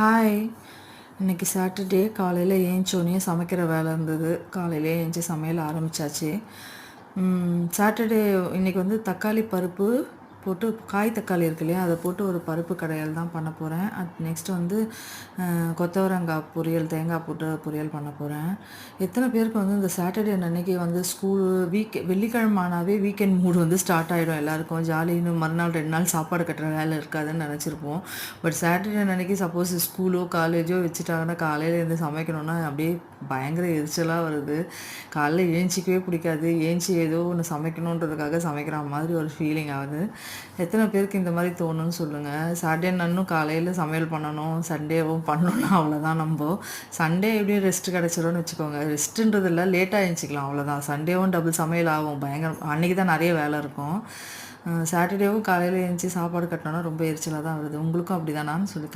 Hi இன்றைக்கி Saturday காலையில் ஏஞ்சோடனே சமைக்கிற வேலை இருந்தது. காலையிலே ஏஞ்சி சமையல் ஆரம்பித்தாச்சு சாட்டர்டே இன்றைக்கி வந்து தக்காளி பருப்பு போட்டு காய் தக்காளி இருக்கு இல்லையா அதை போட்டு ஒரு பருப்பு கடையல் தான் பண்ண போகிறேன் அட் நெக்ஸ்ட் வந்து கொத்தவரங்காய் பொரியல் தேங்காய் போட்டு பொரியல் பண்ண போகிறேன் எத்தனை பேருக்கு வந்து இந்த சாட்டர்டே அன்னைக்கு வந்து ஸ்கூல் வீக் வெள்ளிக்கிழமை ஆனாவே வீக்கெண்ட் மூடு வந்து ஸ்டார்ட் ஆகிடும் எல்லாருக்கும். ஜாலின்னு மறுநாள் ரெண்டு நாள் சாப்பாடு கட்டுற வேலை இருக்காதுன்னு நினச்சிருப்போம். பட் சாட்டர்டே அன்னைக்கு சப்போஸ் ஸ்கூலோ காலேஜோ வச்சுட்டாங்கன்னா காலையில் இருந்து சமைக்கணும்னா அப்படியே பயங்கர எரிச்சலாக வருது. காலையில் ஏஞ்சிக்கவே பிடிக்காது. ஏஞ்சி ஏதோ ஒன்று சமைக்கணுன்றதுக்காக சமைக்கிற மாதிரி ஒரு ஃபீலிங் ஆகுது. எத்தனை பேருக்கு இந்த மாதிரி தோணும்னு சொல்லுங்கள் சாட்டர்டே நன்னும் காலையில் சமையல் பண்ணணும் சண்டேவும் பண்ணணும் அவ்வளோதான் நம்ம. சண்டே எப்படியும் ரெஸ்ட் கிடச்சிரும்னு வச்சுக்கோங்க. ரெஸ்ட்டுன்றது இல்லை லேட்டாக எழுச்சிக்கலாம் அவ்வளோதான் சண்டேவும் டபுள் சமையல் ஆகும். பயங்கரம் அன்றைக்கி தான் நிறைய வேலை இருக்கும். சாட்டர்டேவும் காலையில் எழுந்துச்சி சாப்பாடு கட்டணும்னா ரொம்ப எரிச்சலாக தான் வருது. உங்களுக்கும் அப்படி தானான்னு சொல்லி